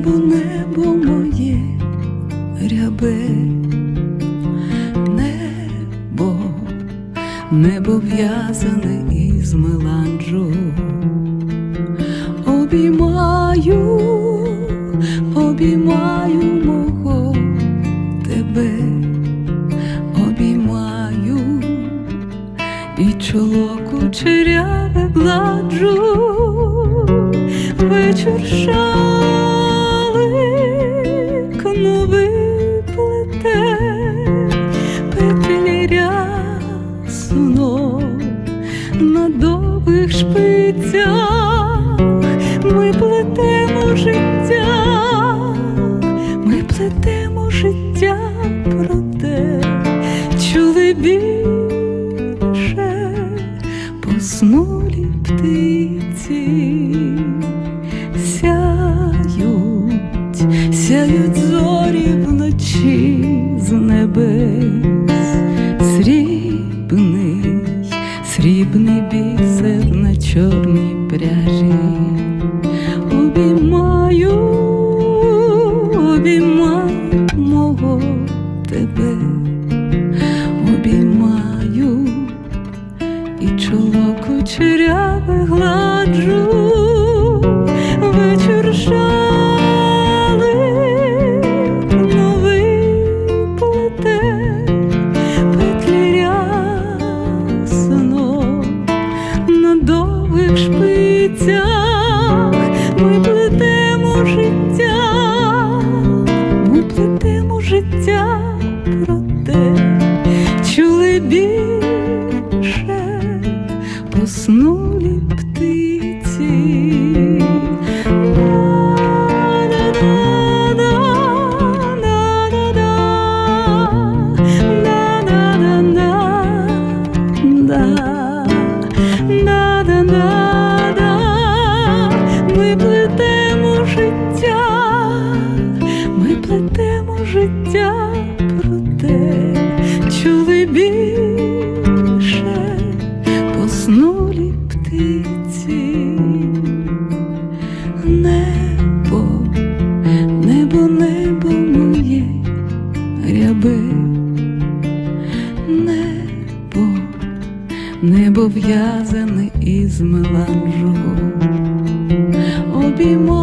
небо, небо моє рябе, небо, небо в'язане із меланджу, обіймаю, обіймаю мого тебе, обіймаю і чоло черяве гладжу. вечір ша. На довгих шпицях. Ми плетемо життя, ми плетемо життя проте чули більше поснулі птиці, сяють, сяють зорі вночі з небес, чорній пряжі. Обіймаю, обіймаю мого тебе, обіймаю і чоло кучеряве гладжу, плетемо життя проте чули більше поснулі життя проте чули більше поснулі птиці. Небо, небо, небо моє рябе, небо, небо в'язане із меланжу. Обіймаю,